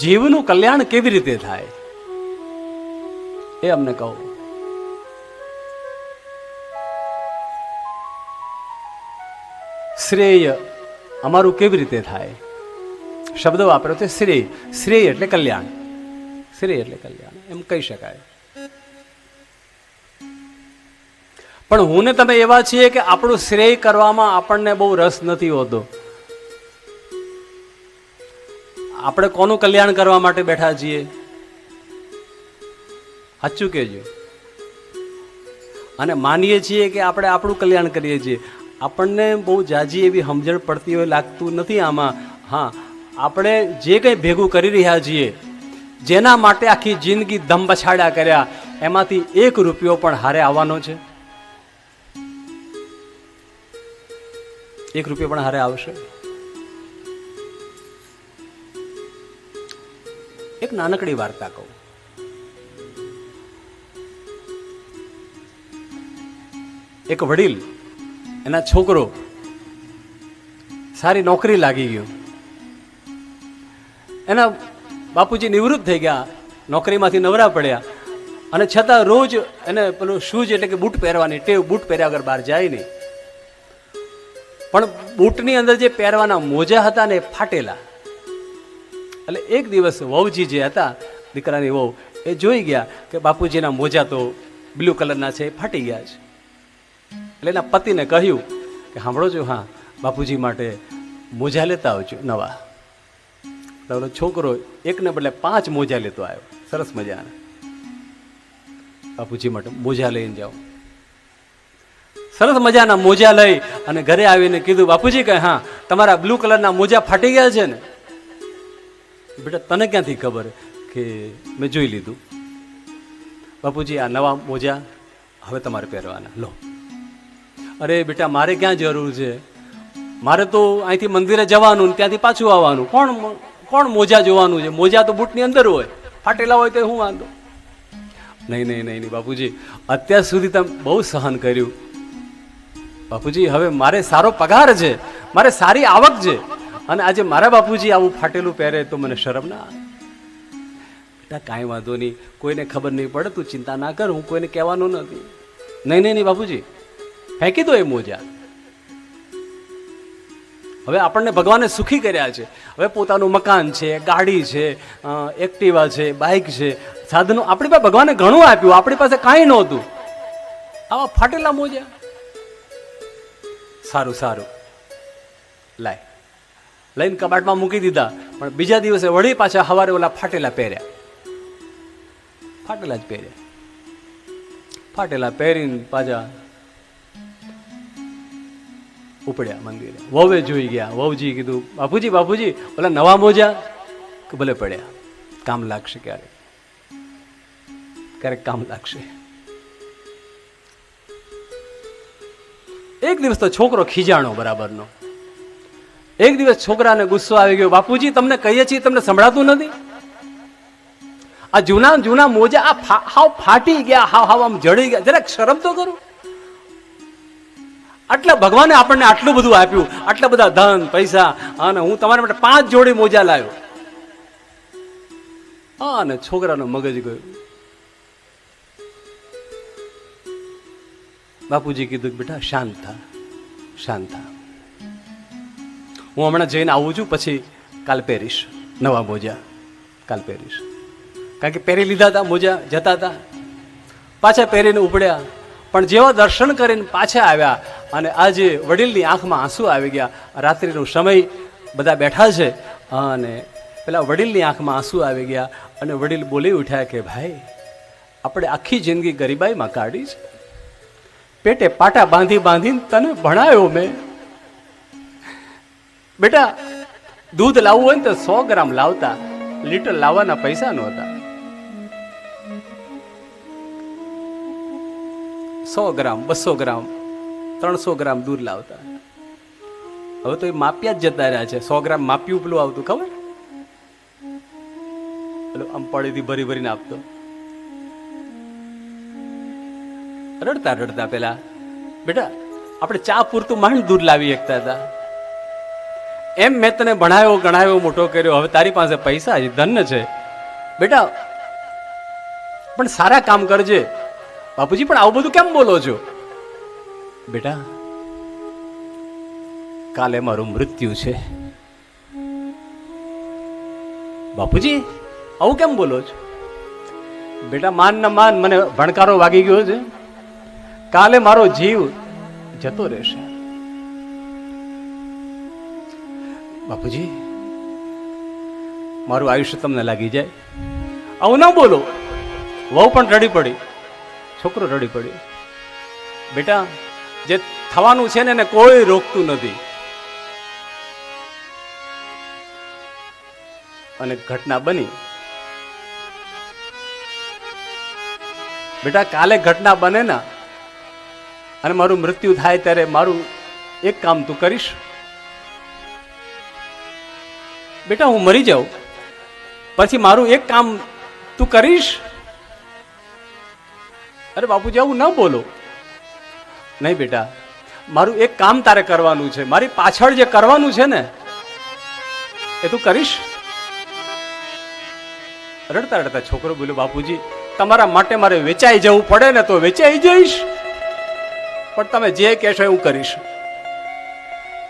જીવનું કલ્યાણ કેવી રીતે થાય? એ અમને કહો. શ્રેય અમારું કેવી રીતે થાય? શબ્દ વાપર્યો છે શ્રેય. શ્રેય એટલે કલ્યાણ. શ્રેય એટલે કલ્યાણ. એમ કહી શકાય. પણ હું ને તમે એવા છીએ કે આપણું શ્રેય કરવામાં આપણને બહુ રસ નથી હોતો. આપણે કોનું કલ્યાણ કરવા માટે બેઠા છીએ? સાચું કહેજો. અને માનીએ છીએ કે આપણે આપણું કલ્યાણ કરીએ છીએ. આપણને બહુ જાજી એવી સમજણ પડતી હોય, લાગતું નથી આમાં. હા, આપણે જે કંઈ ભેગું કરી રહ્યા છીએ, જેના માટે આખી જિંદગી દમ બછાડ્યા કર્યા, એમાંથી એક રૂપિયો પણ હારે આવવાનો છે. એક રૂપિયો પણ હારે આવશે? એક નાનકડી વાર્તા કહું. એક વડીલ, એના છોકરો, સારી નોકરી લાગી ગયો. એના બાપુજી નિવૃત્ત થઈ ગયા, નોકરીમાંથી નવરા પડ્યા અને છતાં રોજ એને પેલું શૂઝ એટલે કે બૂટ પહેરવાની, ટેવ બૂટ પહેર્યા વગર બહાર જાય નહીં. પણ બૂટની અંદર જે પહેરવાના મોજા હતા ને ફાટેલા. એટલે એક દિવસ વહુજી જે હતા, દીકરાની વહુ, એ જોઈ ગયા કે બાપુજીના મોજા તો બ્લુ કલરના છે એ ફાટી ગયા છે. એટલે એના પતિને કહ્યું કે સાંભળો છો, હા, બાપુજી માટે મોજા લેતા આવજો, નવા. એટલે છોકરો એકને બદલે પાંચ મોજા લેતો આવ્યો, સરસ મજાના. બાપુજી માટે મોજા લઈને જાઓ. સરસ મજાના મોજા લઈ અને ઘરે આવીને કીધું, બાપુજી કહે, હા, તમારા બ્લુ કલરના મોજા ફાટી ગયા છે ને? બેટા, તને ક્યાંથી ખબર કે મેં જોઈ લીધું? બાપુજી, આ નવા મોજા હવે તમારે પહેરવાના. લો. અરે બેટા, મારે ક્યાં જરૂર છે? મારે તો અહીંથી મંદિરે જવાનું ત્યાંથી પાછું આવવાનું. કોણ કોણ મોજા જોવાનું છે? મોજા તો બૂટની અંદર હોય. ફાટેલા હોય તો હું વાંધો? નહીં નહીં નહીં નહીં, બાપુજી. અત્યાર સુધી તમે બહુ સહન કર્યું. બાપુજી, હવે મારે સારો પગાર છે. મારે સારી આવક છે. અને આજે મારા બાપુજી આવું ફાટેલું પહેરે તો મને શરમ ના બેટા, કાંઈ વાંધો નહીં. કોઈને ખબર નહીં પડે, તું ચિંતા ના કર, હું કોઈને કહેવાનું નથી. નહીં નહીં નહીં, બાપુજી. ફેંકી દો એ મોજા. હવે આપણને ભગવાને સુખી કર્યા છે. હવે પોતાનું મકાન છે, ગાડી છે એક્ટિવા છે, બાઇક છે. સાધનો આપણી પાસે ભગવાને ઘણું આપ્યું, આપણી પાસે કાંઈ નહોતું. આવા ફાટેલા મોજા. સારું સારું. લાય. લઈને કબાટમાં મૂકી દીધા. પણ બીજા દિવસે વળી પાછા સવારે ઓલા ફાટેલા પહેર્યા. ફાટેલા જ પહેર્યા. ફાટેલા પહેરીને પાછા ઉપડ્યા મંદિરે. વહુએ જોઈ ગયા. વહુજી કીધું, બાપુજી બાપુજી. ઓલા નવા મોજા કે ભલે પડ્યા? કામ લાગશે ક્યારેક. ક્યારેક કામ લાગશે. એક દિવસ તો છોકરો ખીજાણો બરાબરનો. એક દિવસ છોકરાને ગુસ્સો આવી ગયો. બાપુજી, તમને કહીએ છીએ, તમને સંભળાતું નથી? આ જૂના જૂના મોજા, આ હાવ ફાટી ગયા, હાવ હાવ આમ જડી ગયા. જરાક શરમ તો કરું. આટલા ભગવાને આપણને આટલું બધું આપ્યું. આટલા બધા ધન, પૈસા, અને હું તમારા માટે પાંચ જોડી મોજા લાવ્યો. અને છોકરાનો મગજ ગયો. બાપુજી કીધું બેટા, શાંત થા શાંત થા. હું હમણાં જઈને આવું છું, પછી કાલ પહેરીશ. નવા મોજા કાલ પહેરીશ. કારણ કે પહેરી લીધા હતા, મોજા જતા હતા. પાછા પહેરીને ઉપડ્યા. પણ જેવા દર્શન કરીને પાછા આવ્યા અને આજે વડીલની આંખમાં આંસુ આવી ગયા, રાત્રિનો સમય બધા બેઠા છે અને પેલા વડીલની આંખમાં આંસુ આવી ગયા અને વડીલ બોલી ઉઠ્યા કે, ભાઈ, આપણે આખી જિંદગી ગરીબાઈમાં કાઢી છે. પેટે પાટા બાંધી બાંધીને તને ભણાયો મેં. બેટા, દૂધ લાવવું હોય ને તો સો ગ્રામ લાવતા, લીટર લાવવાના પૈસા નહોતા સો ગ્રામ, બસો ગ્રામ, ત્રણસો ગ્રામ દૂધ લાવતા. હવે તો એ માપ્યા જ જતા રહ્યા છે. સો ગ્રામ માપ્યું, પેલું આવતું, ખબર? પેલું આમ પડીથી ભરી ભરીને આપતો. રડતા રડતા પેલા, બેટા, આપણે ચા પૂરતું માંડ દૂધ લાવી શકતા હતા. એમ મેં તને ભણાવ્યો ગણાવ્યો મોટો કર્યો. હવે તારી પાસે પૈસા છે, ધન છે. બેટા, પણ સારા કામ કરજે. બાપુજી, પણ આવું બધું કેમ બોલો છો? બેટા, કાલે મારું મૃત્યુ છે. બાપુજી, આવું કેમ બોલો છો? બેટા, માન ના માન, મને ભણકારો વાગી ગયો છે. કાલે મારો જીવ જતો રહેશે. બાપુજી, મારું આયુષ્ય તમને લાગી જાય. આવું ના બોલો. વહુ પણ રડી પડી, છોકરો રડી પડ્યો. બેટા, જે થવાનું છે ને એને કોઈ રોકતું નથી. અને ઘટના બની. બેટા, કાલે ઘટના બને ના. અને મારું મૃત્યુ થાય ત્યારે મારું એક કામ તું કરીશ. બેટા, હું મરી જાઉં. પછી મારું એક કામ તું કરીશ? અરે બાપુજી, આવું ન બોલો. નહીં બેટા, મારું એક કામ તારે કરવાનું છે. મારી પાછળ જે કરવાનું છે ને, એ તું કરીશ? રડતા રડતા છોકરો બોલ્યો, બાપુજી, તમારા માટે મારે વેચાઈ જવું પડે ને તો વેચાઈ જઈશ. પણ તમે જે કહેશો એવું કરીશ.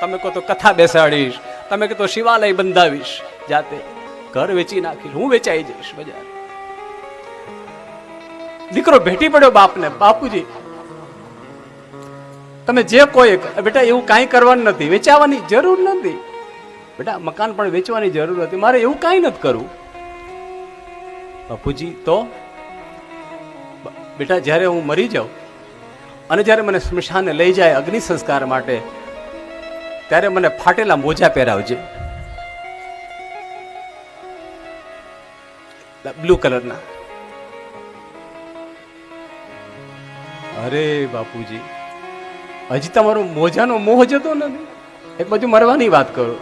તમે કહો તો કથા બેસાડીશ. તમે તો શિવાલય બંધાવીશ, જાતે ઘર વેચી નાખીશ, હું વેચાઈ જઈશ બજાર. દીકરો ભેટી પડ્યો બાપને, બાપુજી, તમે જે કોઈ બેટા એવું કાંઈ કરવાનું નથી, વેચાવાની જરૂર નથી. બેટા, મકાન પણ વેચવાની જરૂર નથી, મારે એવું કાંઈ નથી કરવું. બાપુજી, તો? બેટા, જ્યારે હું મરી જાઉં અને જ્યારે મને સ્મશાને લઈ જાય અગ્નિ સંસ્કાર માટે ત્યારે મને ફાટેલા મોજા પહેરાવજે. બ્લુ કલરના. અરે બાપુજી, હજી તમારો મોજાનો મોહ જતો નથી. એક બાજુ મરવાની વાત કરો.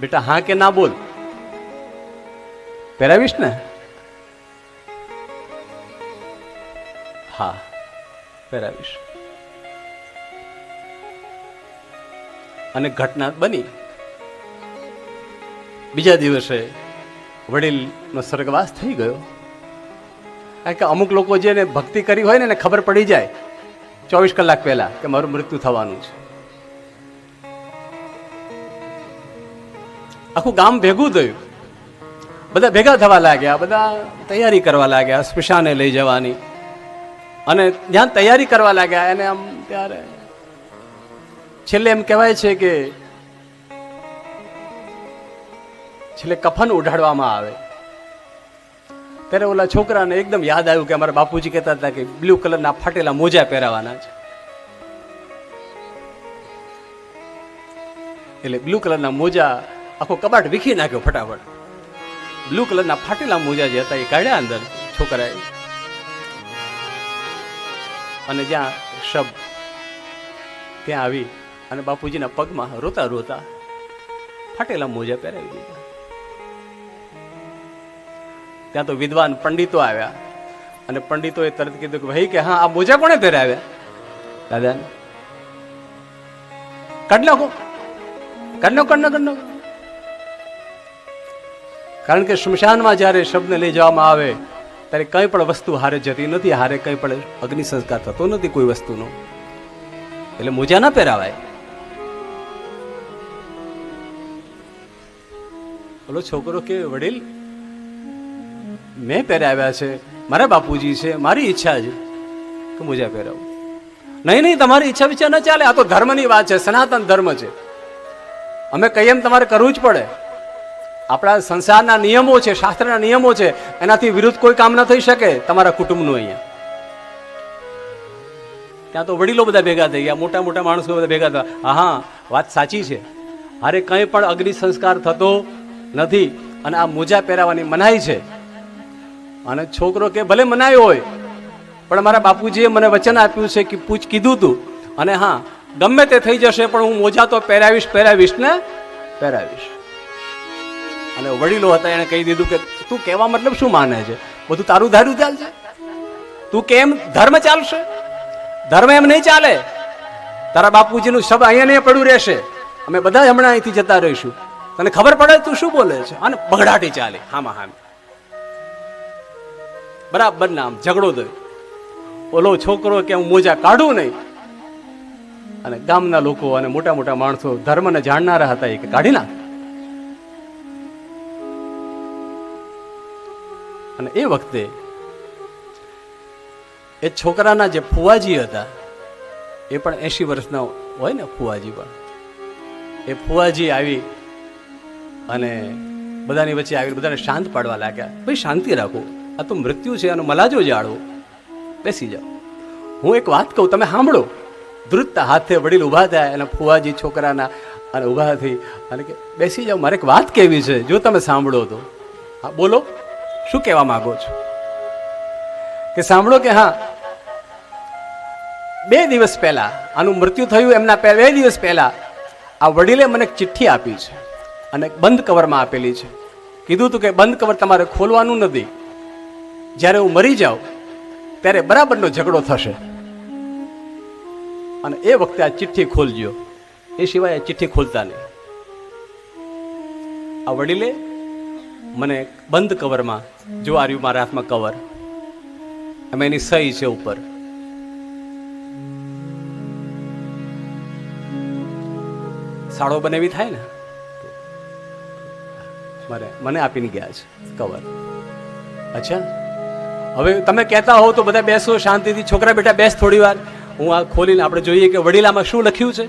બેટા, હા કે ના બોલ? પહેરાવીશ ને? હા, પહેરાવીશ. અને ઘટના બની. બીજા દિવસે વડીલનો સ્વર્ગવાસ થઈ ગયો. કારણ કે અમુક લોકો જેને ભક્તિ કરી હોય ને એને ખબર પડી જાય, ચોવીસ કલાક પહેલા, કે મારું મૃત્યુ થવાનું છે. આખું ગામ ભેગું થયું. બધા ભેગા થવા લાગ્યા, બધા તૈયારી કરવા લાગ્યા, સ્મશાને લઈ જવાની. અને જ્યાં તૈયારી કરવા લાગ્યા, એને આમ ત્યારે છેલ્લે એમ કહેવાય છે કે છેલ્લે કફન ઉઢાડવામાં આવે. ત્યારે ઓલા છોકરાને એકદમ યાદ આવ્યું કે અમારા બાપુજી કહેતા હતા કે બ્લુ કલરના ફાટેલા મોજા પહેરાવાના છે. એટલે બ્લુ કલરના મોજા આખો કબાટ વીખી નાખ્યો ફટાફટ. બ્લુ કલરના ફાટેલા મોજા જે હતા એ કાઢ્યા અંદર છોકરાએ. અને જ્યાં શબ ત્યાં આવી અને બાપુજીના પગમાં રોતા રોતા ફાટેલા મોજા પહેરાવી દીધા. ત્યાં તો વિદ્વાન પંડિતો આવ્યા અને પંડિતોએ તરત કીધું કે ભાઈ કે હા આ મોજા કોણે પહેરાવ્યા? દાદાને. કાઢ નાખો. કાઢ નાખો કાઢ નાખો, કારણ કે સ્મશાનમાં જ્યારે શબ્દને લઈ જવામાં આવે ત્યારે કંઈ પણ વસ્તુ હારે જતી નથી હારે કંઈ પણ અગ્નિ સંસ્કાર થતો નથી કોઈ વસ્તુનો. એટલે મોજા ના પહેરાવાય. બોલો, છોકરો કે વડીલ, મેં પહેરાવ્યા છે, મારા બાપુજી છે, મારી ઈચ્છા છે કે મુજા પહેરાવું. નહીં નહીં, તમારી ઈચ્છા વિચાર ન ચાલે, આ તો ધર્મની વાત છે, સનાતન ધર્મ છે. અમે કહીએ એમ તમારે કરવું જ પડે. આપણા સંસારના નિયમો છે, શાસ્ત્રના નિયમો છે, એનાથી વિરુદ્ધ કોઈ કામ ન થઈ શકે, તમારા કુટુંબનું અહીંયા. ત્યાં તો વડીલો બધા ભેગા થઈ ગયા, મોટા મોટા માણસો બધા ભેગા થયા. હા વાત સાચી છે. અરે કંઈ પણ અગ્નિ સંસ્કાર થતો નથી. અને આ મોજા પહેરાવાની મનાઈ છે. અને છોકરો કે ભલે મનાયો હોય, પણ મારા બાપુજીએ મને વચન આપ્યું છે કે પૂછ કીધું તું. અને હા, ગમે તે થઈ જશે, પણ હું મોજા તો પહેરાવીશ પહેરાવીશ ને પહેરાવીશ. અને વડીલો હતા એણે કહી દીધું કે તું કહેવા મતલબ શું માને છે? બધું તારું ધાર્યું ચાલશે? તું કેમ ધર્મ ચાલશે? ધર્મ એમ નહીં ચાલે. તારા બાપુજીનું શબ્દ અહીંયા નહીં પડ્યું રહેશે. અમે બધા હમણાં અહીંથી જતા રહીશું. તને ખબર પડે તું શું બોલે છે? અને બગડાટી ચાલે. હામાં હામ. બરાબર નામ ઝઘડો થયો ઓલો છોકરો કે હું મોજા કાઢું નહીં. અને ગામના લોકો અને મોટા મોટા માણસો ધર્મને જાણનારા હતા, એ કાઢી નાખ. અને એ વખતે એ છોકરાના જે ફુવાજી હતા, એ પણ એસી વર્ષના હોય ને ફુવાજી પણ, એ ફુવાજી આવી અને બધાની વચ્ચે આવી બધાને શાંત પાડવા લાગ્યા. ભાઈ, શાંતિ રાખો. આ તો મૃત્યુ છે, આનો મલાજો જાળવો. બેસી જાઓ. હું એક વાત કહું, તમે સાંભળો. ધ્રુતતા હાથે વડીલ ઊભા થયા અને ફુવાજી છોકરાના, અને ઊભા થઈ, અને કે, બેસી જાઓ, મારે એક વાત કહેવી છે, જો તમે સાંભળો તો. હા, બોલો. શું કહેવા માગો છો? કે સાંભળો કે હા, બે દિવસ પહેલા, આનું મૃત્યુ થયું, એમના બે દિવસ પહેલા, આ વડીલે મને એક ચિઠ્ઠી આપી છે. અને બંધ કવરમાં આપેલી છે. કીધું હતું કે બંધ કવર તમારે ખોલવાનું નથી. જ્યારે હું મરી જાઉં, ત્યારે બરાબરનો ઝઘડો થશે. અને એ વખતે આ ચિઠ્ઠી ખોલજો. એ સિવાય આ ચિઠ્ઠી ખોલતા નહીં. આ વડીલે મને બંધ કવરમાં, જો રહ્યું મારા હાથમાં કવર અમે એની સહી છે ઉપર. સાડો બનેવી થાય ને? મારે, મને આપીને ગયા છે કવર અચ્છા. હવે તમે કહેતા હો તો બધા બેસો શાંતિથી. છોકરા બેટા બેસ થોડી વાર. હું આ ખોલીને આપણે જોઈએ કે વડીલામાં શું લખ્યું છે.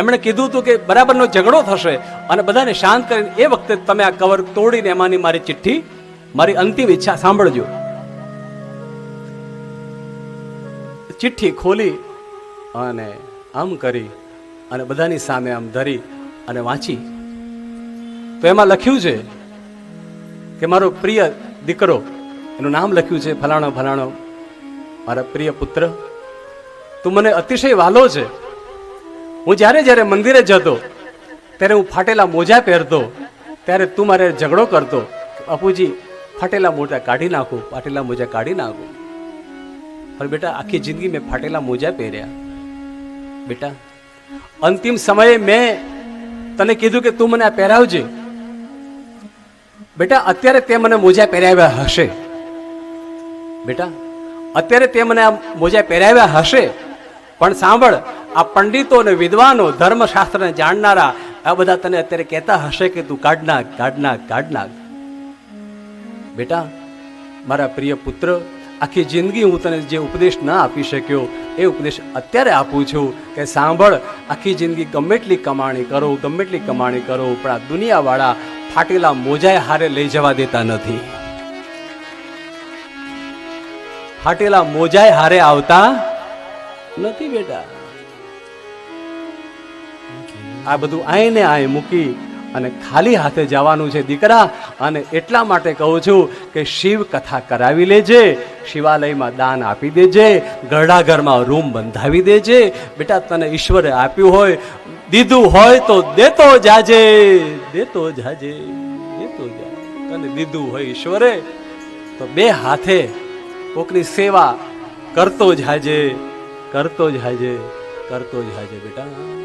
એમણે કીધું હતું કે બરાબરનો ઝઘડો થશે અને બધાને શાંત કરીને એ વખતે તમે આ કવર તોડીને એમાંની મારી ચિઠ્ઠી, મારી અંતિમ ઈચ્છા સાંભળજો. ચિઠ્ઠી ખોલી અને આમ કરી અને બધાની સામે આમ ધરી અને વાંચી. તો એમાં લખ્યું છે કે મારો પ્રિય દીકરો, એનું નામ લખ્યું છે, ફલાણો ફલાણો, મારા પ્રિય પુત્ર. તું મને અતિશય વાલો છે. હું જ્યારે જ્યારે મંદિરે જતો, ત્યારે હું ફાટેલા મોજા પહેરતો, ત્યારે તું મારે ઝઘડો કરતો બાપુજી, ફાટેલા મોજા કાઢી નાખું, ફાટેલા મોજા કાઢી નાખું. પણ બેટા, આખી જિંદગી મેં ફાટેલા મોજા પહેર્યા. બેટા, અંતિમ સમયે મેં તને કીધું કે તું મને આ પહેરાવજે. બેટા, અત્યારે તે મને મોજા પહેરાવ્યા હશે. બેટા, અત્યારે તે મને આ મોજા પહેરાવ્યા હશે. પણ સાંભળ, આ પંડિતો અને વિદ્વાનો ધર્મશાસ્ત્રને જાણનારા આ બધા તને અત્યારે કહેતા હશે કે તું કાઢ નાખ કાઢ બેટા, મારા પ્રિય પુત્ર, આખી જિંદગી હું તને જે ઉપદેશ ના આપી શક્યો, એ ઉપદેશ અત્યારે આપું છું કે સાંભળ, આખી જિંદગી ગમે એટલી કમાણી કરો, ગમે એટલી કમાણી કરો, પણ આ દુનિયાવાળા ફાટેલા મોજાએ હારે લઈ જવા દેતા નથી. ફાટેલા મોજાએ હારે આવતા નથી બેટા. આ બધું આઈને આય મૂકી અને ખાલી હાથે જવાનું છે દીકરા. અને એટલા માટે કહું છું કે શિવ કથા કરાવી લેજે, શિવાલયમાં દાન આપી દેજે ગરડા ઘરમાં રૂમ બંધાવી દેજે. બેટા, તને ઈશ્વરે આપ્યું હોય દીધું હોય તો દેતો જાજે દેતો જાજે દેતો જાજે. તને દીધું હોય ઈશ્વરે, તો બે હાથે કોકની સેવા કરતો જાજે કરતો જાજે કરતો જાજે બેટા.